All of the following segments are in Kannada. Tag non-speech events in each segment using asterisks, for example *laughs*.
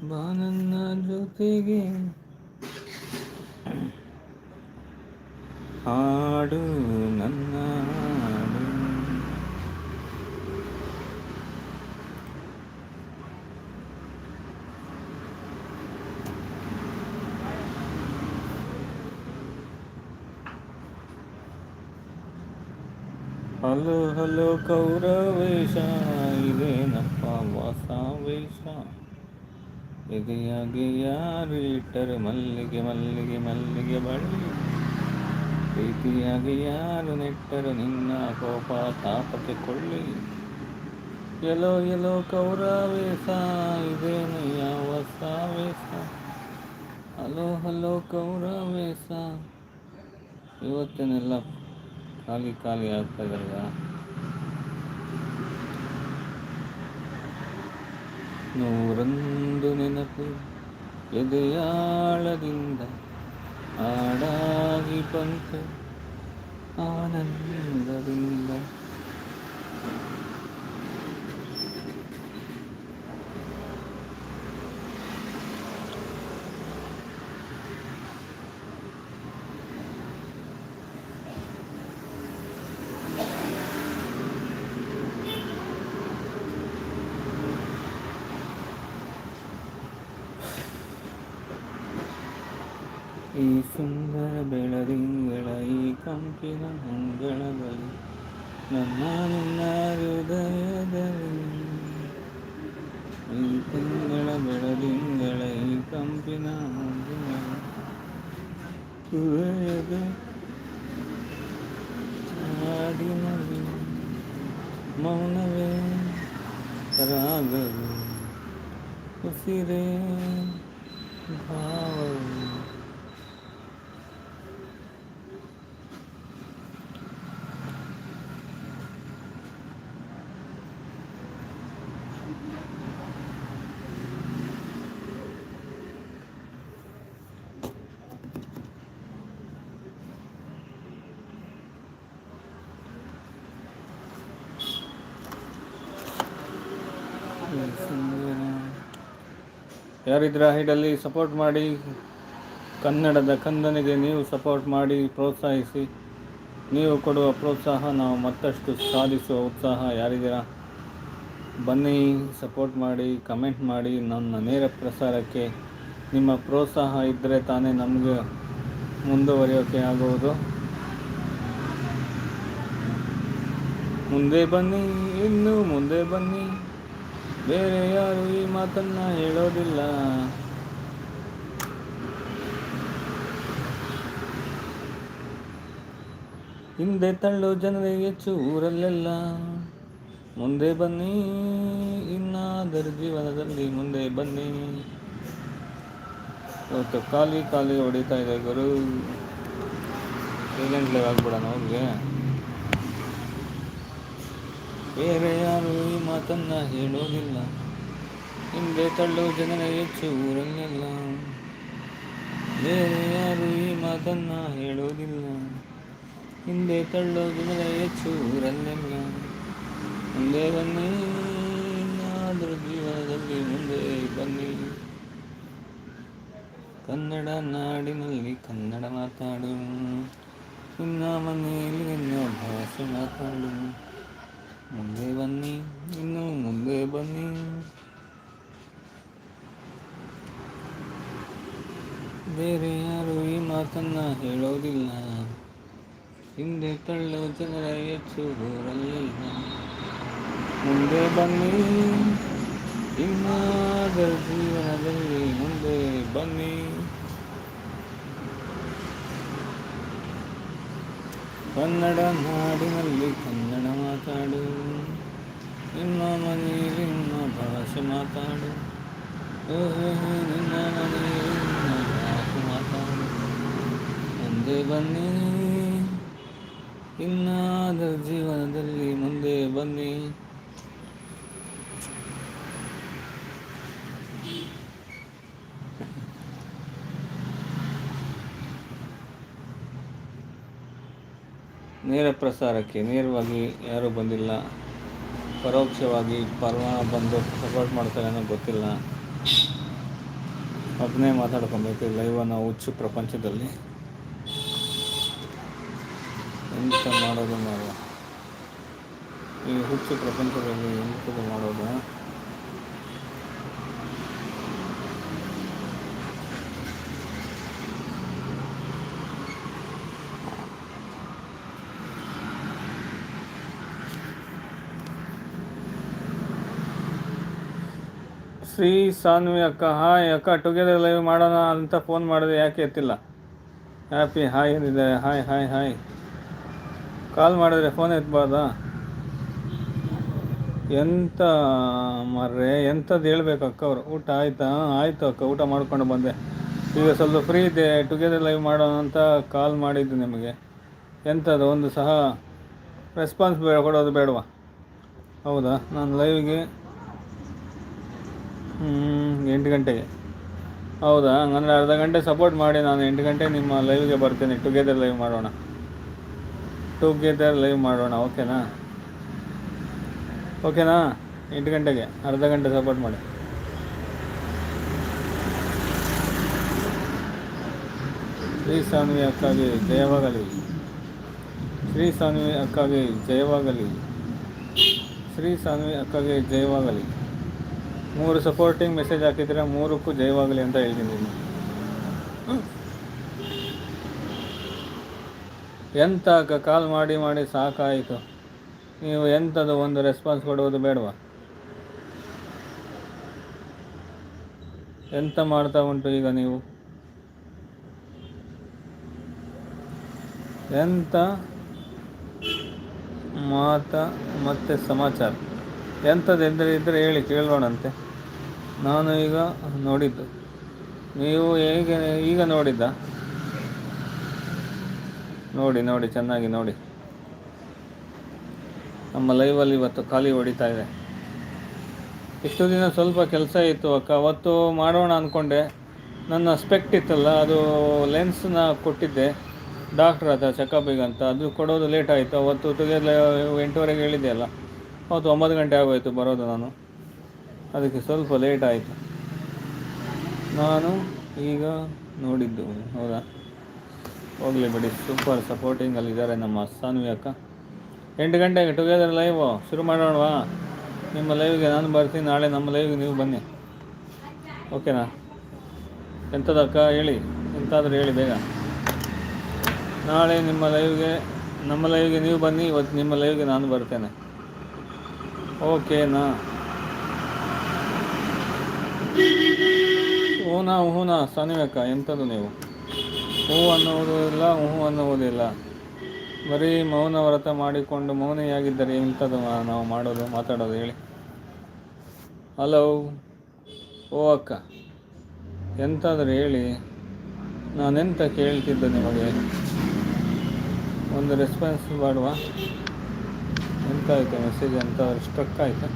ಬಾ ನನ್ನ ಜೊತೆಗೆ ಹಾಡು ನನ್ನ ಹಾಡು ಹಲೋ ಹಲೋ ಕೌರವೇಶ ಇದೇನಪ್ಪ ಹೊಸ ವೇಷ ಎದೆಯಾಗೆ ಯಾರು ಇಟ್ಟರು ಮಲ್ಲಿಗೆ ಮಲ್ಲಿಗೆ ಮಲ್ಲಿಗೆ ಬಳಿ? ಪ್ರೀತಿಯಾಗಿ ಯಾರು ನೆಟ್ಟರು ನಿನ್ನ ಕೋಪ ತಾಪಕ್ಕೆ ಕೊಳ್ಳಿ? ಎಲೋ ಎಲೋ ಕೌರಾವೇಸ ಇದೇನು ಯಾವ ಸಾವೇಸ ಹಲೋ ಹಲೋ ಕೌರವೇಶ. ಇವತ್ತೇನೆಲ್ಲ ಖಾಲಿ ಖಾಲಿ ಆಗ್ತಾ ಇದೆಯಲ್ಲ ನೂರೊಂದು ನೆನಪು ಎದೆಯಾಳದಿಂದ ಹಾಡಾಗಿ ಬಂತು ಆನಂದದಿಂದ ಈ ಸುಂದರ ಬೆಳದಿಂಗಳ, ಈ ಕಂಪಿನ ಅಂಗಳದಲ್ಲಿ ನನ್ನ ನಿನ್ನ ಹೃದಯದಲ್ಲಿ. ಈ ತಿಂಗಳ ಬೆಳದಿಂಗಳ, ಈ ಕಂಪಿನ ಹೃದಯದ ಮೌನವೇ ರಾಗವು ಉಸಿರೇ ಭಾವವು. ಯಾರಿದ್ರ ಹೈಡಲ್ಲಿ ಸಪೋರ್ಟ್ ಮಾಡಿ, ಕನ್ನಡದ ಕಂದನಿಗೆ ನೀವು ಸಪೋರ್ಟ್ ಮಾಡಿ, ಪ್ರೋತ್ಸಾಹಿಸಿ. ನೀವು ಕೊಡುವ ಪ್ರೋತ್ಸಾಹ, ನಾವು ಮತ್ತಷ್ಟು ಸಾಧಿಸುವ ಉತ್ಸಾಹ ಯಾರಿದ್ದೀರಾ? ಬನ್ನಿ ಸಪೋರ್ಟ್ ಮಾಡಿ ಕಮೆಂಟ್ ಮಾಡಿ, ನನ್ನ ನೇರ ಪ್ರಸಾರಕ್ಕೆ. ನಿಮ್ಮ ಪ್ರೋತ್ಸಾಹ ಇದ್ದರೆ ತಾನೇ ನಮಗೆ ಮುಂದುವರಿಯೋಕೆ ಆಗುವುದು. ಮುಂದೆ ಬನ್ನಿ, ಇನ್ನು ಮುಂದೆ ಬನ್ನಿ. ಬೇರೆ ಯಾರು ಈ ಮಾತನ್ನ ಹೇಳೋದಿಲ್ಲ. ಹಿಂದೆ ತಳ್ಳೋ ಜನರಿಗೆ ಹೆಚ್ಚು ಊರಲ್ಲೆಲ್ಲ. ಮುಂದೆ ಬನ್ನಿ, ಇನ್ನಾದರೂ ಜೀವನದಲ್ಲಿ ಮುಂದೆ ಬನ್ನಿ. ಇವತ್ತು ಖಾಲಿ ಖಾಲಿ ಹೊಡಿತಾ ಇದೆ ಗುರು. ಸೈಲೆಂಟ್ಲಾಗ ಆಗ್ಬಿಡೋಣ ಅವ್ರಿಗೆ ಬೇರೆ ಯಾರು ಈ ಮಾತನ್ನ ಹೇಳೋದಿಲ್ಲ ಹಿಂದೆ ತಳ್ಳೋ ಜನರ ಹೆಚ್ಚು ಊರಲ್ಲೆಲ್ಲ ಬೇರೆ ಯಾರು ಈ ಮಾತನ್ನ ಹೇಳೋದಿಲ್ಲ ಹಿಂದೆ ತಳ್ಳೋ ಜನರ ಹೆಚ್ಚು ಊರಲ್ಲೆಲ್ಲ ಮುಂದೆ ಬನ್ನಿ ಇನ್ನಾದರೂ ಜೀವನದಲ್ಲಿ ಮುಂದೆ ಬನ್ನಿ ಕನ್ನಡ ನಾಡಿನಲ್ಲಿ ಕನ್ನಡ ಮಾತಾಡು ನಿನ್ನ ಮನೆಯಲ್ಲಿ ನಿನ್ನ ಭಾಷೆ ಮಾತಾಡು ಮುಂದೆ ಬನ್ನಿ, ಇನ್ನು ಮುಂದೆ ಬನ್ನಿ. ಬೇರೆ ಯಾರು ಈ ಮಾತನ್ನ ಹೇಳೋದಿಲ್ಲ. ಹಿಂದೆ ತಳ್ಳೋ ಜನರ ಹೆಚ್ಚು ಊರಲ್ಲಿಲ್ಲ ಮುಂದೆ ಬನ್ನಿ, ಇನ್ನಾದರೂ ಜೀವನದಲ್ಲಿ ಮುಂದೆ ಬನ್ನಿ. ಕನ್ನಡ ನಾಡಿನಲ್ಲಿ ಮಾತಾಡು. ನಿಮ್ಮ ಮನೆಯಲ್ಲಿ ನಿಮ್ಮ ಭಾಷೆ ಮಾತಾಡು. ಓಹೋ ನಿನ್ನ ಮನೆಯಲ್ಲಿ ನಿನ್ನ ಭಾಷೆ ಮಾತಾಡು. ಮುಂದೆ ಬನ್ನಿ. ಇನ್ನಾದ ಜೀವನದಲ್ಲಿ ಮುಂದೆ ಬನ್ನಿ. ನೇರ ಪ್ರಸಾರಕ್ಕೆ ನೇರವಾಗಿ ಯಾರೂ ಬಂದಿಲ್ಲ. ಪರೋಕ್ಷವಾಗಿ ಪರ್ವ ಬಂದು ಸಪೋರ್ಟ್ ಮಾಡ್ತಾರೆ ಅನ್ನೋ ಗೊತ್ತಿಲ್ಲ. ಅದನ್ನೇ ಮಾತಾಡ್ಕೊಬೇಕು. ಲೈವನ್ನ ಹುಚ್ಚು ಪ್ರಪಂಚದಲ್ಲಿ. ಎಂತ ಮಾಡೋದು ಮಾಡುವ ಈ ಹುಚ್ಚು ಪ್ರಪಂಚದಲ್ಲಿ ಎಂಥದ್ದು ಮಾಡೋದು? ಶ್ರೀ ಸಾನ್ವಿ ಅಕ್ಕ, ಹಾಯ್ ಅಕ್ಕ, ಟುಗೆದರ್ ಲೈವ್ ಮಾಡೋಣ ಅಂತ ಫೋನ್ ಮಾಡಿದೆ, ಯಾಕೆ ಎತ್ತಿಲ್ಲ? ಹ್ಯಾಪಿ, ಹಾಯ್ ಏನಿದೆ ಹಾಯ್ ಹಾಯ್ ಹಾಯ್. ಕಾಲ್ ಮಾಡಿದ್ರೆ ಫೋನ್ ಎತ್ತಬಾರ್ದಾ ಎಂತ ಮರ್ರೆ ಎಂಥದ್ದು ಹೇಳ್ಬೇಕು ಅಕ್ಕ ಅವರು? ಊಟ ಆಯ್ತಾ? ಆಯಿತು ಅಕ್ಕ, ಊಟ ಮಾಡ್ಕೊಂಡು ಬಂದೆ. ಈಗ ಸ್ವಲ್ಪ ಫ್ರೀ ಇದೆ ಟುಗೆದರ್ ಲೈವ್ ಮಾಡೋಣ ಅಂತ ಕಾಲ್ ಮಾಡಿದ್ದು ನಿಮಗೆ. ಎಂಥದ್ದು ಒಂದು ಸಹ ರೆಸ್ಪಾನ್ಸ್ ಬೇಡ, ಕೊಡೋದು ಬೇಡವಾ? ಹೌದಾ? ನಾನು ಲೈವ್ಗೆ ಎಂಟು ಗಂಟೆಗೆ. ಹೌದಾ? ಹಂಗಂದ್ರೆ ಅರ್ಧ ಗಂಟೆ ಸಪೋರ್ಟ್ ಮಾಡಿ ನಾನು ಎಂಟು ಗಂಟೆ ನಿಮ್ಮ ಲೈವ್ಗೆ ಬರ್ತೀನಿ. ಟುಗೆದರ್ ಲೈವ್ ಮಾಡೋಣ. ಟುಗೆದರ್ ಲೈವ್ ಮಾಡೋಣ, ಓಕೆನಾ? ಓಕೆನಾ? ಎಂಟು ಗಂಟೆಗೆ ಅರ್ಧ ಗಂಟೆ ಸಪೋರ್ಟ್ ಮಾಡಿ. ಶ್ರೀ ಸಾನ್ವಿ ಅಕ್ಕಾಗಿ ಜಯವಾಗಲಿ. ಶ್ರೀ ಸ್ವಾಮಿ ಅಕ್ಕಾಗಿ ಜಯವಾಗಲಿ. ಶ್ರೀ ಸಾನ್ವಿ ಅಕ್ಕಗೆ ಜಯವಾಗಲಿ. ಮೂರು ಸಪೋರ್ಟಿಂಗ್ ಮೆಸೇಜ್ ಹಾಕಿದ್ರೆ ಮೂರಕ್ಕೂ ಜಯವಾಗಲಿ ಅಂತ ಹೇಳ್ತೀನಿ ನೀನು. ಎಂತ ಕಾಲ್ ಮಾಡಿ ಮಾಡಿ ಸಾಕಾಯಿತು. ನೀವು ಎಂಥದ್ದು ಒಂದು ರೆಸ್ಪಾನ್ಸ್ ಕೊಡುವುದು ಬೇಡವಾ? ಎಂತ ಮಾಡ್ತಾ ಉಂಟು ಈಗ ನೀವು? ಎಂತ ಮಾತ ಮತ್ತೆ ಸಮಾಚಾರ? ಎಂಥದ್ದು ಎಂದರೆ ಇದ್ದರೆ ಹೇಳಿ ಕೇಳೋಣಂತೆ. ನಾನು ಈಗ ನೋಡಿದ್ದು. ನೀವು ಹೇಗೆ, ಈಗ ನೋಡಿದ್ದ? ನೋಡಿ ನೋಡಿ, ಚೆನ್ನಾಗಿ ನೋಡಿ. ನಮ್ಮ ಲೈವಲ್ಲಿ ಇವತ್ತು ಖಾಲಿ ಹೊಡಿತಾ ಇದೆ. ಇಷ್ಟು ದಿನ ಸ್ವಲ್ಪ ಕೆಲಸ ಇತ್ತು ಅಕ್ಕ. ಅವತ್ತು ಮಾಡೋಣ ಅಂದ್ಕೊಂಡೆ ನನ್ನ ಸ್ಪೆಕ್ಟ್ ಇತ್ತಲ್ಲ, ಅದು ಲೆನ್ಸ್ನ ಕೊಟ್ಟಿದ್ದೆ. ಡಾಕ್ಟ್ರ್ ಹತ್ರ ಚೆಕಪಿಗೆ ಅಂತ. ಅದು ಕೊಡೋದು ಲೇಟ್ ಆಯಿತು. ಅವತ್ತು ತುಗೆಲ್ಲ ಎಂಟುವರೆಗೆ ಹೇಳಿದ್ದೆ ಅಲ್ಲ. ಅವತ್ತು ಒಂಬತ್ತು ಗಂಟೆ ಆಗೋಯಿತು ಬರೋದು ನಾನು. ಅದಕ್ಕೆ ಸ್ವಲ್ಪ ಲೇಟ್ ಆಯಿತು. ನಾನು ಈಗ ನೋಡಿದ್ದು, ಹೌದಾ? ಹೋಗಲಿ ಬಿಡಿ ಸೂಪರ್ ಸಪೋರ್ಟಿಂಗಲ್ಲಿದ್ದಾರೆ ನಮ್ಮ ಸಾನ್ವಿ ಅಕ್ಕ. ಎಂಟು ಗಂಟೆಗೆ ಟುಗೆದರ್ ಲೈವ್ ಶುರು ಮಾಡೋಣವಾ? ನಿಮ್ಮ ಲೈವ್ಗೆ ನಾನು ಬರ್ತೀನಿ, ನಾಳೆ ನಮ್ಮ ಲೈವ್ಗೆ ನೀವು ಬನ್ನಿ. ಓಕೆನಾ ಎಂಥದಕ್ಕ ಹೇಳಿ. ಎಂತಾದರೂ ಹೇಳಿ ಬೇಗ. ನಾಳೆ ನಿಮ್ಮ ಲೈವ್ಗೆ ನಮ್ಮ ಲೈವ್ಗೆ ನೀವು ಬನ್ನಿ, ಇವತ್ತು ನಿಮ್ಮ ಲೈವ್ಗೆ ನಾನು ಬರ್ತೇನೆ. ಓಕೆನಾ ಹೂನಾ ಹೂನಾ ಸಾನಿವಕ್ಕ ಎಂಥದ್ದು ನೀವು? ಹೂ ಅನ್ನುವುದು ಇಲ್ಲ ಊಹು ಅನ್ನುವುದಿಲ್ಲ ಬರೀ ಮೌನ ವ್ರತ ಮಾಡಿಕೊಂಡು ಮೌನಿಯಾಗಿದ್ದರೆ ಎಂಥದ್ದು ನಾವು ಮಾಡೋದು, ಮಾತಾಡೋದು ಹೇಳಿ. ಹಲೋ, ಓ ಅಕ್ಕ, ಎಂತಾದರೂ ಹೇಳಿ. ನಾನೆಂತ ಕೇಳ್ತಿದ್ದೆ ನಿಮಗೆ? ಒಂದು ರೆಸ್ಪಾನ್ಸ್ ಮಾಡುವ. ಎಂತ ಆಯಿತು ಮೆಸೇಜ್ ಎಂಥ ಸ್ಟ್ರಕ್ ಆಯಿತಾ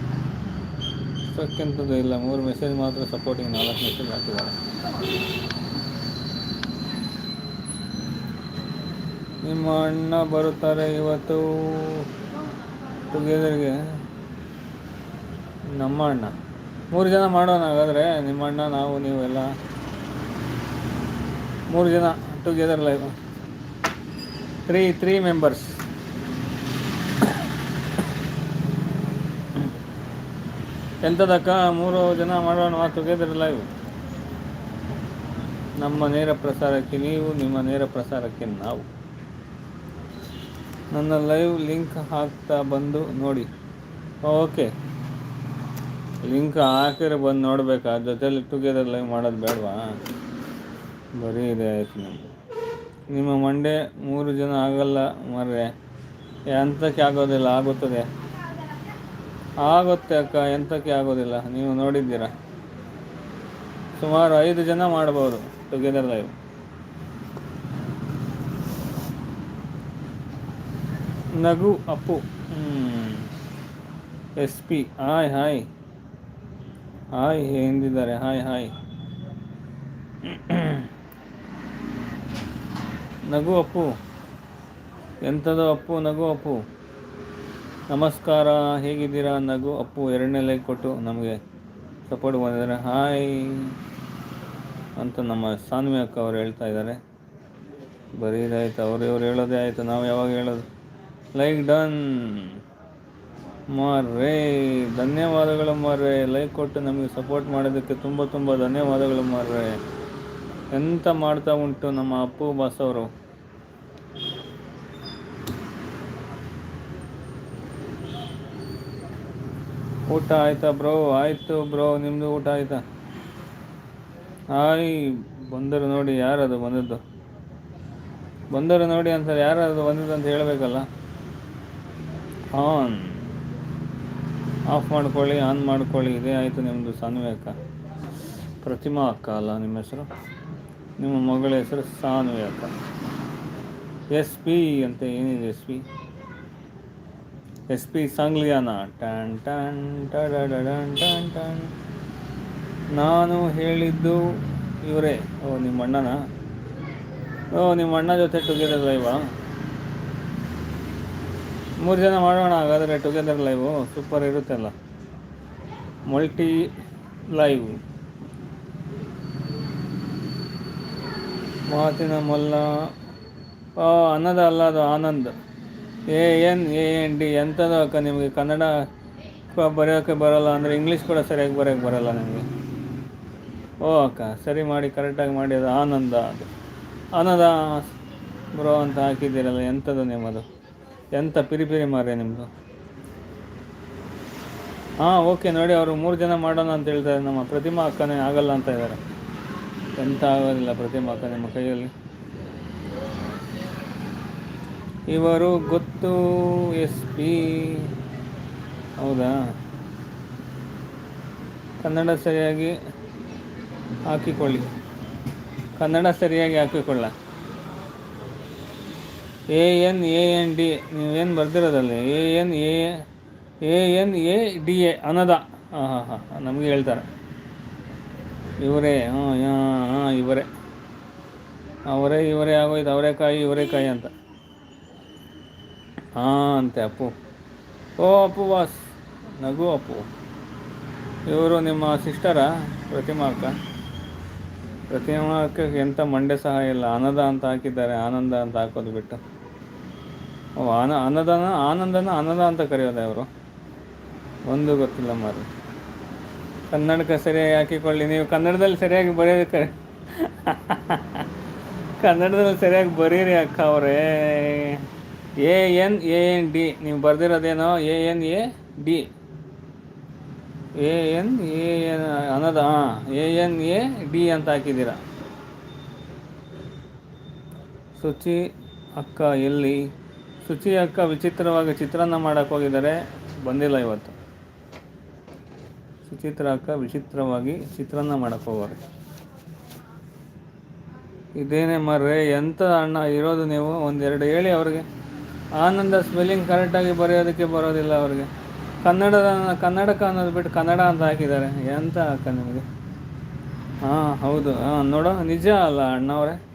ಎಂಥದ್ದು ಇಲ್ಲ. ಮೂರು ಮೆಸೇಜ್ ಮಾತ್ರ ಸಪೋರ್ಟಿಂಗ್ ನಾಲ್ಕು ಮೆಸೇಜ್ ಹಾಕಿದ್ದಾರೆ. ನಿಮ್ಮ ಅಣ್ಣ ಬರುತ್ತಾರೆ ಇವತ್ತು. ಟುಗೆದರ್ಗೆ ನಮ್ಮ ಅಣ್ಣ. ಮೂರು ಜನ ಮಾಡೋಣ ಹಾಗಾದರೆ. ನಿಮ್ಮ ಅಣ್ಣ, ನಾವು ನೀವೆಲ್ಲ ಮೂರು ಜನ together live three three members ಎಂಥದಕ್ಕ ಮೂರು ಜನ ಮಾಡೋಣ ಟುಗೆದರ್ ಲೈವ್ ನಮ್ಮ ನೇರ ಪ್ರಸಾರಕ್ಕೆ ನೀವು, ನಿಮ್ಮ ನೇರ ಪ್ರಸಾರಕ್ಕೆ ನಾವು. ನನ್ನ ಲೈವ್ ಲಿಂಕ್ ಹಾಕ್ತಾ ಬಂದು ನೋಡಿ. ಓಕೆ. ಲಿಂಕ್ ಹಾಕಿದ್ರೆ ಬಂದು ನೋಡಬೇಕಾ? ಜೊತೆಲಿ ಟುಗೆದರ್ ಲೈವ್ ಮಾಡೋದು ಬೇಡವಾ? ಬರೀ ಇದೆ ಆಯ್ತು ನಿಮ್ಮದು ನಿಮ್ಮ ಮಂಡೆ ಮೂರು ಜನ ಆಗಲ್ಲ ಮರ್ರೆ. ಎಂತಕ್ಕೆ ಆಗೋದಿಲ್ಲ, ಆಗುತ್ತದೆ? ಆಗುತ್ತೆ ಅಕ್ಕ, ಎಂತಕ್ಕೆ ಆಗೋದಿಲ್ಲ. ನೀವು ನೋಡಿದ್ದೀರ? ಸುಮಾರು ಐದು ಜನ ಮಾಡ್ಬೋದು ಟುಗೆದರ್ ಲೈವ್ ನಗು Appu. S P, hi hi. Hi ಎಂದಿದ್ದಾರೆ, ಹಾಯ್ ಹಾಯ್. ನಗು ಅಪ್ಪು. ಎಂಥದೋ ಅಪ್ಪು, ನಗು ಅಪ್ಪು. ನಮಸ್ಕಾರ, ಹೇಗಿದ್ದೀರಾ ನಗು? ಅಪ್ಪು ಎರಡನೇ ಲೈಕ್ ಕೊಟ್ಟು ನಮಗೆ ಸಪೋರ್ಟ್ ಬಂದಿದ್ದಾರೆ ಹಾಯ್ ಅಂತ ನಮ್ಮ ಸಾನ್ವಿ ಅಕ್ಕ ಅವ್ರು ಹೇಳ್ತಾ ಇದ್ದಾರೆ. ಬರೀದಾಯ್ತು ಅವ್ರು ಇವ್ರು ಹೇಳೋದೇ ಆಯಿತು. ನಾವು ಯಾವಾಗ ಹೇಳೋದು? ಲೈಕ್ ಡನ್ ಮಾರ್ರೇ, ಧನ್ಯವಾದಗಳು ಮಾರ್ರೆ. ಲೈಕ್ ಕೊಟ್ಟು ನಮಗೆ ಸಪೋರ್ಟ್ ಮಾಡೋದಕ್ಕೆ ತುಂಬ ತುಂಬ ಧನ್ಯವಾದಗಳು ಮಾರ್ರೆ. ಎಂತ ಮಾಡ್ತಾ ಉಂಟು ನಮ್ಮ ಅಪ್ಪು ಬಾಸ್ ಅವರು ಊಟ ಆಯ್ತಾ ಬ್ರೋ? ಆಯಿತು ಬ್ರೋ ನಿಮ್ಮದು ಊಟ ಆಯ್ತಾ? ಆಯ್, ಬಂದರು ನೋಡಿ, ಯಾರದು ಬಂದದ್ದು? ಬಂದರು ನೋಡಿ ಅಂತ ಯಾರದು ಬಂದಿದ್ದು ಅಂತ ಹೇಳಬೇಕಲ್ಲ? ಆನ್. ಆಫ್ ಮಾಡ್ಕೊಳ್ಳಿ, ಆನ್ ಮಾಡ್ಕೊಳ್ಳಿ, ಇದೇ ಆಯಿತು ನಿಮ್ಮದು ಸಾನ್ವಿ ಅಕ್ಕ ಪ್ರತಿಮಾ ಅಕ್ಕ ಅಲ್ಲ ನಿಮ್ಮ ಹೆಸರು? ನಿಮ್ಮ ಮಗಳ ಹೆಸರು ಸಾನ್ವಿ ಅಕ್ಕ ಎಸ್ ಪಿ, ಅಂತ ಏನಿದೆ S P? S P Sangliana. Tan ಟನ್ ಟ್ಯಾನ್ ಟ್ಯಾನ್ ನಾನು ಹೇಳಿದ್ದು ಇವರೇ. ಓ ನಿಮ್ಮ ಅಣ್ಣನ ಓ ನಿಮ್ಮ ಅಣ್ಣ ಜೊತೆ ಟುಗೆದರ್ ಲೈವಾ ಮೂರು ಜನ ಮಾಡೋಣ ಹಾಗಾದರೆ ಟುಗೆದರ್ ಲೈವು ಸೂಪರ್ ಇರುತ್ತಲ್ಲ. ಮಲ್ಟಿ ಲೈವ್ ಮಾತಿನ ಮಲ್ಲ. ಅನ್ನದ ಅಲ್ಲ ಅದು Anand. A N A N D ಎಂಥದ್ದು ಅಕ್ಕ ನಿಮಗೆ? ಕನ್ನಡ ಬರೆಯೋಕ್ಕೆ ಬರೋಲ್ಲ ಅಂದರೆ ಇಂಗ್ಲೀಷ್ ಕೂಡ ಸರಿಯಾಗಿ ಬರೆಯೋಕ್ಕೆ ಬರೋಲ್ಲ ನಿಮಗೆ? ಓ ಅಕ್ಕ, ಸರಿ ಮಾಡಿ, ಕರೆಕ್ಟಾಗಿ ಮಾಡಿ, ಅದು ಆನಂದ ಅದು. ಆನಂದ ಬ್ರೋ ಅಂತ ಹಾಕಿದ್ದೀರಲ್ಲ, ಎಂಥದ್ದು ನಿಮ್ಮದು? ಎಂಥ ಪಿರಿ ಪಿರಿ ನಿಮ್ಮದು? ಹಾಂ, ಓಕೆ, ನೋಡಿ, ಅವರು ಮೂರು ಜನ ಮಾಡೋಣ ಅಂತ ಹೇಳ್ತಾರೆ ನಮ್ಮ ಪ್ರತಿಮಾ ಅಕ್ಕನೇ ಆಗಲ್ಲ ಅಂತ ಇದ್ದಾರೆ. ಎಂಥ ಆಗೋದಿಲ್ಲ ಪ್ರತಿಮಾ ಅಕ್ಕ ನಿಮ್ಮ ಕೈಯಲ್ಲಿ. ಇವರು ಗೊತ್ತು, ಎಸ್ ಪಿ. ಹೌದಾ? ಕನ್ನಡ ಸರಿಯಾಗಿ ಹಾಕಿಕೊಳ್ಳಿ. ಕನ್ನಡ ಸರಿಯಾಗಿ ಹಾಕಿಕೊಳ್ಳ. A N A N D, ನೀವೇನು ಬರ್ದಿರೋದಲ್ಲಿ? A N A A N A D A, ಅನದ. ಹಾಂ ಹಾಂ ಹಾಂ ನಮಗೆ ಹೇಳ್ತಾರೆ. ಇವರೇ, ಹಾಂ ಹಾಂ ಇವರೇ. ಅವರೇ, ಇವರೇ ಆಗೋಯ್ತು ಅವರೇಕಾಯಿ ಇವರೇಕಾಯಿ ಅಂತ. ಹಾಂ ಅಂತೆ ಅಪ್ಪು. ಓ ಅಪ್ಪು ಬಾಸ್ ನಗು ಅಪ್ಪು. ಇವರು ನಿಮ್ಮ ಸಿಸ್ಟರಾ ಪ್ರತಿಮಾ ಅಕ್ಕ ಪ್ರತಿಮಾ ಅಕ್ಕ ಎಂಥ ಮಂಡೆ ಸಹ ಇಲ್ಲ. ಅನದ ಅಂತ ಹಾಕಿದ್ದಾರೆ, ಆನಂದ ಅಂತ ಹಾಕೋದು ಬಿಟ್ಟು. ಓ, ಆನ ಅನ್ನದಾನ ಆನಂದನ ಅನದ ಅಂತ ಕರೆಯೋದೆ ಇವರು? ಒಂದು ಗೊತ್ತಿಲ್ಲ ಮಾರು ಕನ್ನಡಕ್ಕೆ ಸರಿಯಾಗಿ ಹಾಕಿಕೊಳ್ಳಿ. ನೀವು ಕನ್ನಡದಲ್ಲಿ ಸರಿಯಾಗಿ ಬರೆಯೋದಕ್ಕೆ *laughs* ಕನ್ನಡದಲ್ಲಿ ಸರಿಯಾಗಿ ಬರೀರಿ ಅಕ್ಕ ಅವರೇ. A N A N D ನೀವು ಬರ್ದಿರೋದೇನೋ A N A D A N A N ಅನ್ನೋದು, ಹಾಂ ಎ ಎನ್ ಎ ಡಿ ಅಂತ ಹಾಕಿದ್ದೀರ. ಶುಚಿ ಅಕ್ಕ ಎಲ್ಲಿ? ಶುಚಿ ಅಕ್ಕ ವಿಚಿತ್ರವಾಗಿ ಚಿತ್ರಾನ್ನ ಮಾಡೋಕ್ಕೆ ಹೋಗಿದ್ದಾರೆ. ಬಂದಿಲ್ಲ ಇವತ್ತು. ಸುಚಿತ್ರ ಅಕ್ಕ ವಿಚಿತ್ರವಾಗಿ ಚಿತ್ರಾನ್ನ ಮಾಡೋಕ್ಕೆ ಹೋಗೋರು. ಇದೇನೇ ಮರ್ರೆ ಎಂಥ ಅಣ್ಣ ಇರೋದು ನೀವು? ಒಂದೆರಡು ಹೇಳಿ ಅವ್ರಿಗೆ. ಆನಂದ ಸ್ಪೆಲ್ಲಿಂಗ್ ಕರೆಕ್ಟಾಗಿ ಬರೆಯೋದಕ್ಕೆ ಬರೋದಿಲ್ಲ ಅವ್ರಿಗೆ. ಕನ್ನಡದ, ಕನ್ನಡಕ ಅನ್ನೋದು ಬಿಟ್ಟು ಕನ್ನಡ ಅಂತ ಹಾಕಿದ್ದಾರೆ. ಎಂತ ಅಕ್ಕ ನಿಮಗೆ? ಹಾಂ, ಹೌದು. ಹಾಂ, ನೋಡೋ, ನಿಜ ಅಲ್ಲ ಅಣ್ಣವ್ರೆ.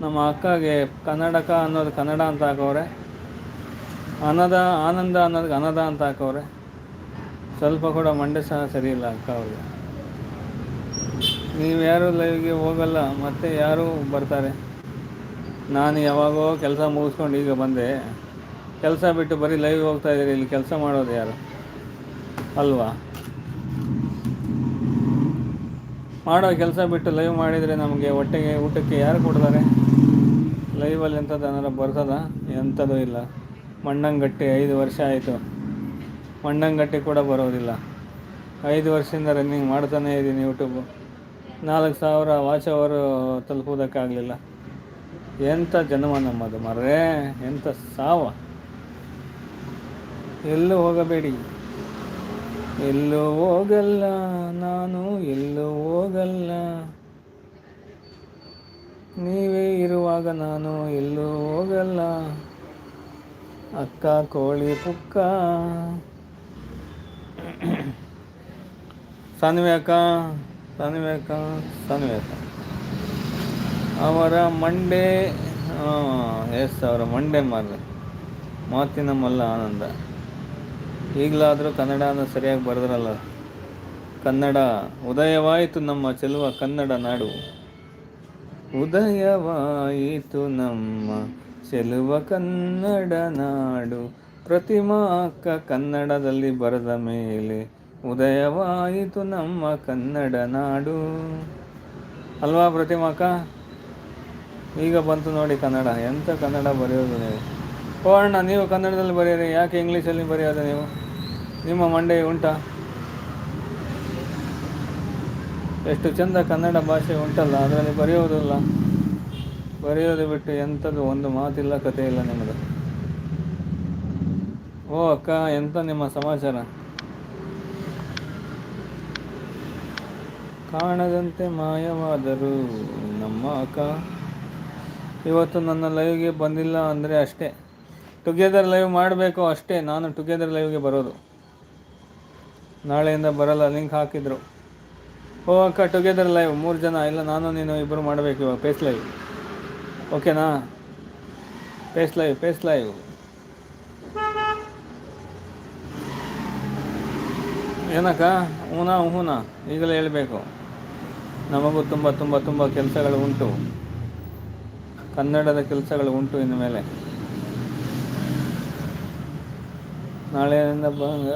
ನಮ್ಮ ಅಕ್ಕಗೆ ಕನ್ನಡಕ ಅನ್ನೋದು ಕನ್ನಡ ಅಂತ ಹಾಕವ್ರೆ. ಅನದ ಆನಂದ ಅನ್ನೋದಕ್ಕೆ ಅನದ ಅಂತ ಹಾಕವ್ರೆ. ಸ್ವಲ್ಪ ಕೂಡ ಮಂಡ್ಯ ಸಹ ಸರಿ ಇಲ್ಲ ಅಕ್ಕ ಅವ್ರಿಗೆ. ನೀವು ಯಾರು ಲೈವ್ಗೆ ಹೋಗಲ್ಲ, ಮತ್ತೆ ಯಾರು ಬರ್ತಾರೆ? ನಾನು ಯಾವಾಗೋ ಕೆಲಸ ಮುಗಿಸ್ಕೊಂಡು ಈಗ ಬಂದೆ. ಕೆಲಸ ಬಿಟ್ಟು ಬರೀ ಲೈವ್ ಹೋಗ್ತಾ ಇದ್ದೀರಿ, ಇಲ್ಲಿ ಕೆಲಸ ಮಾಡೋದು ಯಾರು? ಅಲ್ವಾ? ಮಾಡೋ ಕೆಲಸ ಬಿಟ್ಟು ಲೈವ್ ಮಾಡಿದರೆ ನಮಗೆ ಹೊಟ್ಟೆಗೆ ಊಟಕ್ಕೆ ಯಾರು ಕೊಡ್ತಾರೆ? ಲೈವಲ್ಲಿ ಎಂಥದ್ದು ಏನಾರು ಬರ್ತದ? ಎಂಥದ್ದು ಇಲ್ಲ. ಮಣ್ಣಂಗಟ್ಟಿ ಐದು ವರ್ಷ ಆಯಿತು. ಮಣ್ಣಂಗಟ್ಟಿ ಕೂಡ ಬರೋದಿಲ್ಲ. ಐದು ವರ್ಷದಿಂದ ರನ್ನಿಂಗ್ ಮಾಡ್ತಾನೇ ಇದ್ದೀನಿ ಯೂಟ್ಯೂಬು ನಾಲ್ಕು ಸಾವಿರ ವಾಚ್ ಅವರು ತಲುಪೋದಕ್ಕಾಗಲಿಲ್ಲ ಎಂಥ ಜನ್ಮ ನಮ್ಮದು ಮರ್ರೇ, ಎಂಥ ಸಾವ. ಎಲ್ಲೂ ಹೋಗಬೇಡಿ. ಎಲ್ಲೂ ಹೋಗಲ್ಲ ನಾನು, ಎಲ್ಲೂ ಹೋಗಲ್ಲ. ನೀವೇ ಇರುವಾಗ ನಾನು ಎಲ್ಲೂ ಹೋಗಲ್ಲ. ಅಕ್ಕ ಕೋಳಿ ಪುಕ್ಕ. ಸಾನ್ವಿ ಅಕ್ಕ ಸಾನ್ವಿ ಅಕ್ಕ ಸಾನ್ವಿ ಅಕ್ಕ. ಅವರ ಮಂಡೆ ಎಸ್, ಅವರ ಮಂಡೆ ಮಾರ್ಲೆ ಮಾತಿನ ಮಲ್ಲ ಆನಂದ. ಈಗಲಾದರೂ ಕನ್ನಡನ ಸರಿಯಾಗಿ ಬರೆದ್ರಲ್ಲ. ಕನ್ನಡ ಉದಯವಾಯಿತು ನಮ್ಮ ಚೆಲುವ ಕನ್ನಡ ನಾಡು. ಉದಯವಾಯಿತು ನಮ್ಮ ಚೆಲುವ ಕನ್ನಡ ನಾಡು. ಪ್ರತಿಮಾ ಅಕ್ಕ ಕನ್ನಡದಲ್ಲಿ ಬರೆದ ಮೇಲೆ ಉದಯವಾಯಿತು ನಮ್ಮ ಕನ್ನಡ ನಾಡು. ಅಲ್ವಾ ಪ್ರತಿಮಾಕ ಈಗ ಬಂತು ನೋಡಿ ಕನ್ನಡ. ಎಂಥ ಕನ್ನಡ ಬರೆಯೋದು ನೀವು? ಓ ಅಣ್ಣ ನೀವು ಕನ್ನಡದಲ್ಲಿ ಬರೆಯಿರಿ, ಯಾಕೆ ಇಂಗ್ಲೀಷಲ್ಲಿ ಬರೆಯೋದು ನೀವು? ನಿಮ್ಮ ಮಂಡೆ ಉಂಟಾ? ಎಷ್ಟು ಚಂದ ಕನ್ನಡ ಭಾಷೆ ಉಂಟಲ್ಲ, ಅದರಲ್ಲಿ ಬರೆಯೋದಿಲ್ಲ ಬರೆಯೋದು ಬಿಟ್ಟು ಎಂಥದ್ದು ಒಂದು ಮಾತಿಲ್ಲ ಕತೆ ಇಲ್ಲ ನಿಮ್ಮದು ಓ ಅಕ್ಕ ಎಂಥ ನಿಮ್ಮ ಸಮಾಚಾರ? ಕಾಣದಂತೆ ಮಾಯವಾದರು ನಮ್ಮ ಅಕ್ಕ, ಇವತ್ತು ನನ್ನ ಲೈವ್ಗೆ ಬಂದಿಲ್ಲ ಅಂದರೆ ಅಷ್ಟೇ. ಟುಗೆದರ್ ಲೈವ್ ಮಾಡಬೇಕು ಅಷ್ಟೇ. ನಾನು ಟುಗೆದರ್ ಲೈವ್ಗೆ ಬರೋದು. ನಾಳೆಯಿಂದ ಬರಲ್ಲ ಲಿಂಕ್ ಹಾಕಿದ್ರು. ಓ ಅಕ್ಕ ಟುಗೆದರ್ ಲೈವ್ ಮೂರು ಜನ, ಇಲ್ಲ ನಾನು, ನೀನು ಇಬ್ಬರು ಮಾಡಬೇಕು ಇವಾಗ ಪೇಸ್ ಲೈವ್ ಓಕೆನಾ ಪೇಸ್ ಲೈವ್ ಪೇಸ್ ಲೈವ್ ಏನಕ್ಕ? ಹೂನಾ ಹೂನಾ ಈಗಲೇ ಹೇಳಬೇಕು. ನಮಗೂ ತುಂಬ ತುಂಬ ತುಂಬ ಕೆಲಸಗಳು ಉಂಟು. ಕನ್ನಡದ ಕೆಲಸಗಳು ಉಂಟು ಇನ್ನು ಮೇಲೆ. ನಾಳೆಯಿಂದ ಬಂದ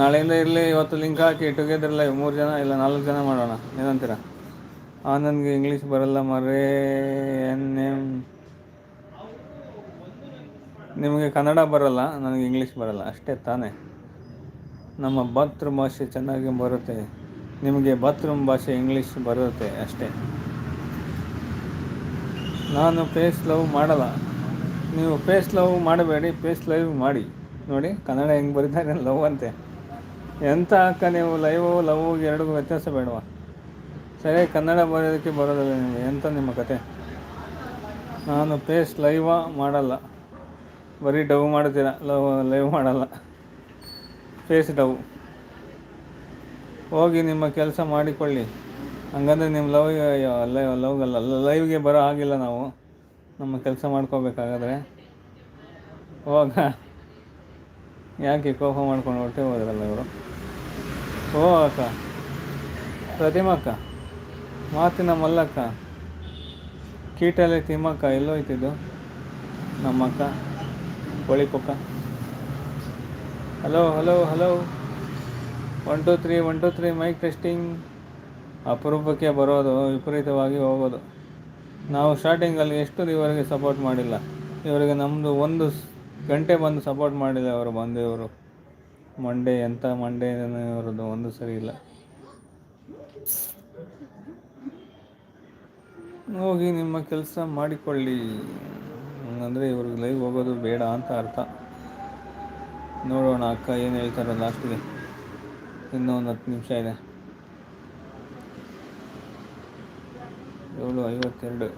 ನಾಳೆಯಿಂದ ಇರಲಿ, ಇವತ್ತು ಲಿಂಕ್ ಹಾಕಿ ಟುಗೆದರ್ ಲೈವ್ ಮೂರು ಜನ ಇಲ್ಲ, ನಾಲ್ಕು ಜನ ಮಾಡೋಣ, ಏನಂತೀರ? ನನಗೆ ಇಂಗ್ಲೀಷ್ ಬರಲ್ಲ ಮರೇ ಎನ್ನೆ ನಿಮಗೆ ಕನ್ನಡ ಬರಲ್ಲ, ನನಗೆ ಇಂಗ್ಲೀಷ್ ಬರಲ್ಲ, ಅಷ್ಟೇ ತಾನೇ. ನಮ್ಮ ಬಾತ್ರೂಮ್ ಭಾಷೆ ಚೆನ್ನಾಗಿ ಬರುತ್ತೆ, ನಿಮಗೆ ಬಾತ್ರೂಮ್ ಭಾಷೆ ಇಂಗ್ಲೀಷ್ ಬರುತ್ತೆ ಅಷ್ಟೇ. ನಾನು ಫೇಸ್ ಲವ್ ಮಾಡಲ್ಲ. ನೀವು ಫೇಸ್ ಲವ್ ಮಾಡಬೇಡಿ ಫೇಸ್ ಲೈವ್ ಮಾಡಿ. ನೋಡಿ, ಕನ್ನಡ ಹೆಂಗೆ ಬರೀತಾರೆ *laughs* ಲವ್ ಅಂತೆ. ಎಂಥ ಅಕ್ಕ ನೀವು ಲೈವ್ ಲವ್ ಎರಡಿಗೂ ವ್ಯತ್ಯಾಸ ಬೇಡವಾ? ಸರಿ ಕನ್ನಡ ಬರೆಯೋದಕ್ಕೆ ಬರೋದಿಲ್ಲ ನಿಮಗೆ ಎಂಥ ನಿಮ್ಮ ಕತೆ? ನಾನು ಫೇಸ್ ಲೈವ ಮಾಡಲ್ಲ. ಬರೀ ಡವ್ ಮಾಡ್ತೀರ, ಲವ್, ಲೈವ್ ಮಾಡಲ್ಲ. ಫೇಸ್ ಡವ್. ಹೋಗಿ ನಿಮ್ಮ ಕೆಲಸ ಮಾಡಿಕೊಳ್ಳಿ. ಹಂಗಂದ್ರೆ ನಿಮ್ಮ ಲವ್ ಲೈವ್ಗೆ ಬರೋ ಆಗಿಲ್ಲ ನಾವು. ನಮ್ಮ ಕೆಲಸ ಮಾಡ್ಕೋಬೇಕಾಗಾದ್ರೆ ಹೋಗ. ಯಾಕೆ ಕೋಪ ಮಾಡ್ಕೊಂಡು ಹೊಟ್ಟೆ ಹೋದ್ರಲ್ಲ ಇವರು? ಓ ಅಕ್ಕ ಪ್ರತಿಮಕ್ಕ. ಮಾತಿನ ಮಲ್ಲಕ್ಕ. ಕೀಟಲೆ ತಿಮ್ಮಕ್ಕ ಎಲ್ಲೋಯ್ತಿದ್ದು ನಮ್ಮಕ್ಕ. ಪೊಕ್ಕ hello hello hello one two three one two three mic testing ಅಪರೂಪಕ್ಕೆ ಬರೋದು, ವಿಪರೀತವಾಗಿ ಹೋಗೋದು. ನಾವು ಸ್ಟಾರ್ಟಿಂಗಲ್ಲಿ ಎಷ್ಟು ಇವರಿಗೆ ಸಪೋರ್ಟ್ ಮಾಡಿಲ್ಲ. ಇವರಿಗೆ ನಮ್ಮದು ಒಂದು ಗಂಟೆ ಬಂದು ಸಪೋರ್ಟ್ ಮಾಡಿಲ್ಲ ಅವರು ಬಂದು ಇವರು ಮಂಡೇ ಎಂಥ ಮಂಡೇ ಇವರದ್ದು ಒಂದು ಸರಿ ಇಲ್ಲ. ಹೋಗಿ ನಿಮ್ಮ ಕೆಲಸ ಮಾಡಿಕೊಳ್ಳಿ. ಅಂದರೆ ಇವ್ರಿಗೆ ಲೈವ್ ಹೋಗೋದು ಬೇಡ ಅಂತ ಅರ್ಥ. ನೋಡೋಣ ಅಕ್ಕ ಏನು ಹೇಳ್ತಾರೆ ಲಾಸ್ಟಿಗೆ ಇನ್ನೂ ಒಂದು ಹತ್ತು ನಿಮಿಷ ಇದೆ. ಏಳು ಐವತ್ತೆರಡು.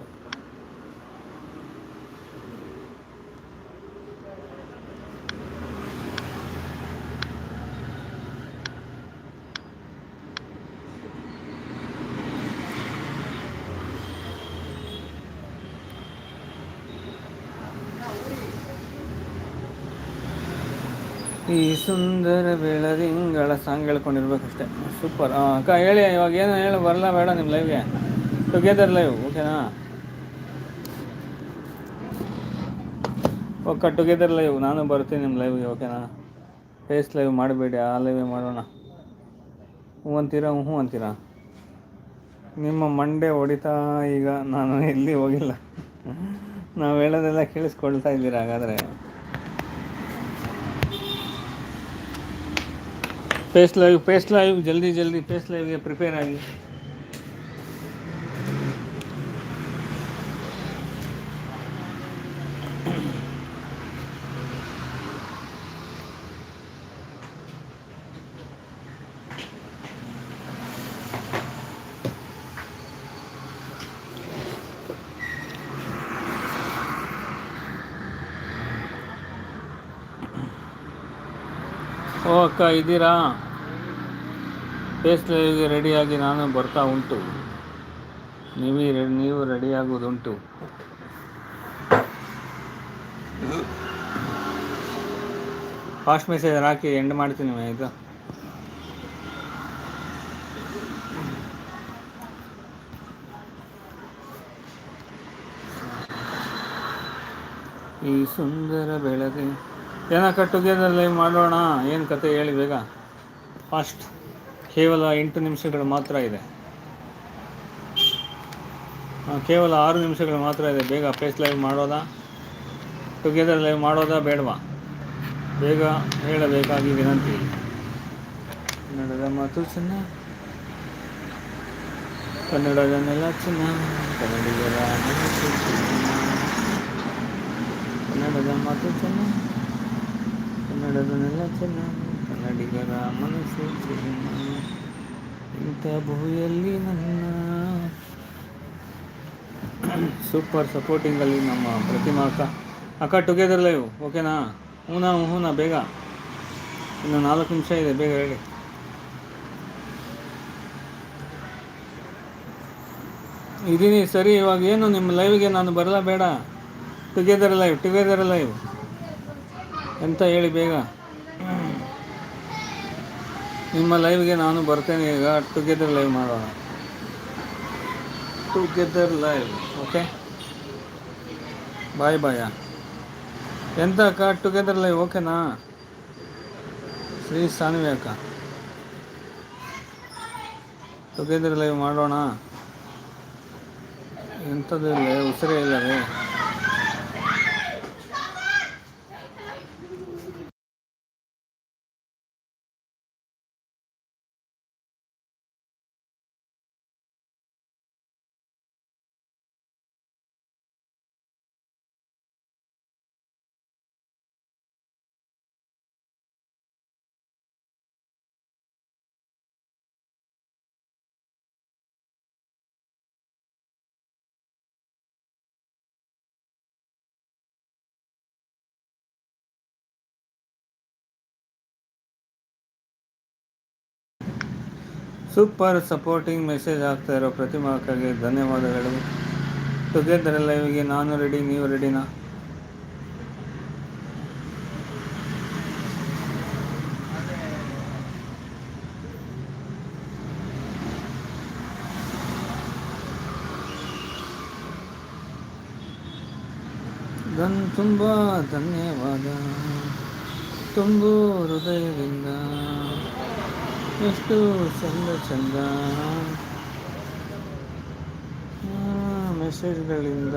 ಈ ಸುಂದರ ಬೆಳದಿಂಗಳ ಸಾಂಗ್ ಹೇಳ್ಕೊಂಡಿರ್ಬೇಕಷ್ಟೆ. ಸೂಪರ್ ಹಾಂ ಅಕ್ಕ ಹೇಳಿ, ಇವಾಗ ಏನು ಹೇಳು ಬರಲ್ಲ ಬೇಡ ನಿಮ್ಮ ಲೈವ್ಗೆ ಟುಗೆದರ್ ಲೈವ್ ಓಕೆನಾ ಓಕೆ ಟುಗೆದರ್ ಲೈವ್ ನಾನು ಬರ್ತೀನಿ ನಿಮ್ಮ ಲೈವ್ಗೆ ಓಕೆನಾ ಫೇಸ್ ಲೈವ್ ಮಾಡಬೇಡಿ, ಆ ಲೈವೇ ಮಾಡೋಣ. ಹ್ಞೂ ಅಂತೀರಾ ಹ್ಞೂ ಅಂತೀರಾ? ನಿಮ್ಮ ಮಂಡೆ ಹೊಡಿತಾ ಈಗ ನಾನು ಎಲ್ಲಿ ಹೋಗಿಲ್ಲ. ನಾವು ಹೇಳೋದೆಲ್ಲ ಕೇಳಿಸ್ಕೊಳ್ತಾ ಇದ್ದೀರಾ ಹಾಗಾದರೆ? ಫೇಸ್ ಲೈವ್ ಫೇಸ್ ಲೈವ್ ಜಲ್ದಿ ಜಲ್ದಿ ಫೇಸ್ ಲೈವ್ಗೆ ಪ್ರಿಪೇರ್ ಆಗಿ. ಓ ಅಕ್ಕ, ಇದ್ದೀರಾ? ಫೇಸ್ಲೈವ್ಗೆ ರೆಡಿಯಾಗಿ ನಾನು ಬರ್ತಾ ಉಂಟು. ನೀವೀ ರೆಡಿ ನೀವು ರೆಡಿಯಾಗೋದುಂಟು ಫಾಸ್ಟ್ ಮೆಸೇಜ್ ಹಾಕಿ ಎಂಡ್ ಮಾಡ್ತೀನಿ ಇದು ಈ ಸುಂದರ ಬೆಳಗ್ಗೆ ಏನಕ್ಕ ಟುಗೆದರ್ ಲೈವ್ ಮಾಡೋಣ? ಏನು ಕತೆ ಹೇಳಿ ಬೇಗ? ಫಾಸ್ಟ್ ಕೇವಲ ಎಂಟು ನಿಮಿಷಗಳು ಮಾತ್ರ ಇದೆ. ಕೇವಲ ಆರು ನಿಮಿಷಗಳು ಮಾತ್ರ ಇದೆ. ಬೇಗ ಫೇಸ್ ಲೈವ್ ಮಾಡೋದಾ? ಟುಗೆದರ್ ಲೈವ್ ಮಾಡೋದಾ ಬೇಡವಾ? ಬೇಗ ಹೇಳಬೇಕಾಗಿ ವಿನಂತಿ. ಕನ್ನಡದ ಮಾತು ಚಿನ್ನ. ಕನ್ನಡದ ನೆಲ ಚೆನ್ನ. ಕನ್ನಡಿಗರ. ಕನ್ನಡದ ಮಾತು ಚೆನ್ನ. ಕನ್ನಡದ ನೆಲ ಚೆನ್ನ ಕನ್ನಡಿಗರ ಮನಸ್ಸು ಇಂಥ ಭೂಮಿಯಲ್ಲಿ ನನ್ನ ಸೂಪರ್ ಸಪೋರ್ಟಿಂಗಲ್ಲಿ ನಮ್ಮ ಪ್ರತಿಮಾ ಅಕ್ಕ. ಅಕ್ಕ ಟುಗೆದರ್ ಲೈವ್ ಓಕೆನಾ ಹೂನಾ ಹೂನಾ, ಬೇಗ. ಇನ್ನು ನಾಲ್ಕು ನಿಮಿಷ ಇದೆ, ಬೇಗ ಹೇಳಿ ಇದೀನಿ ಸರಿ, ಇವಾಗ ಏನು, ನಿಮ್ಮ ಲೈವ್ಗೆ ನಾನು ಬರಲ್ಲ ಬೇಡ? ಟುಗೆದರ್ ಲೈವ್ ಟುಗೆದರ್ ಲೈವ್ ಎಂತ ಹೇಳಿ ಬೇಗ? ನಿಮ್ಮ ಲೈವ್ಗೆ ನಾನು ಬರ್ತೇನೆ ಈಗ. ಟುಗೆದರ್ ಲೈವ್ ಮಾಡೋಣ. Together live okay bye bye ಎಂತ ಅಕ್ಕ? ಟುಗೆದರ್ ಲೈವ್ ಓಕೆನಾ ಶ್ರೀ ಸಾನ್ವಿ ಅಕ್ಕ. ಟುಗೆದರ್ ಲೈವ್ ಮಾಡೋಣ. ಎಂಥದ್ದು ಇಲ್ಲ, ಉಸಿರೇ ಇಲ್ಲವೇ ಸೂಪರ್ ಸಪೋರ್ಟಿಂಗ್ ಮೆಸೇಜ್ ಆಗ್ತಾ ಇರೋ ಪ್ರತಿಮಾಕ್ಕಾಗಿ ಧನ್ಯವಾದಗಳು. ಟುಗೆದರ್ ಲೈವ್ಗೆ ನಾನು ರೆಡಿ ನೀವು ರೆಡಿನಾ ತುಂಬ ಧನ್ಯವಾದ. ತುಂಬು ಹೃದಯದಿಂದ. ಎಷ್ಟು ಚಂದ ಚಂದ. ಮೆಸೇಜ್ಗಳಿಂದ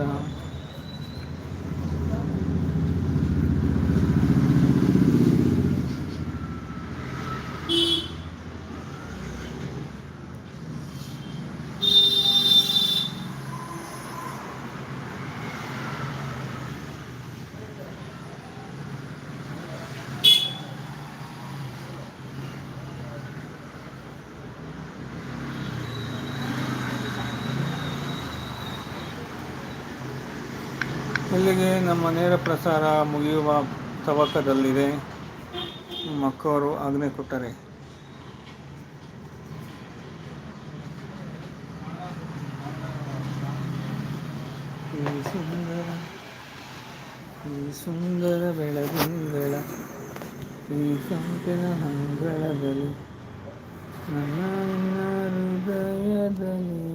ಇಲ್ಲಿಗೆ ನಮ್ಮ ನೇರ ಪ್ರಸಾರ ಮುಗಿಯುವ ತವಕದಲ್ಲಿದೆ. ನಮ್ಮ ಅಕ್ಕವರು ಆಜ್ಞೆ ಕೊಟ್ಟರೆ. ಈ ಸುಂದರ ಈ ಸುಂದರ ಬೆಳದಿಂಗಳ ಈ ಸಂಪಿನ ಹಂಗಳದಲ್ಲಿ ನನ್ನ ನಿನ್ನ ಹೃದಯದಲ್ಲಿ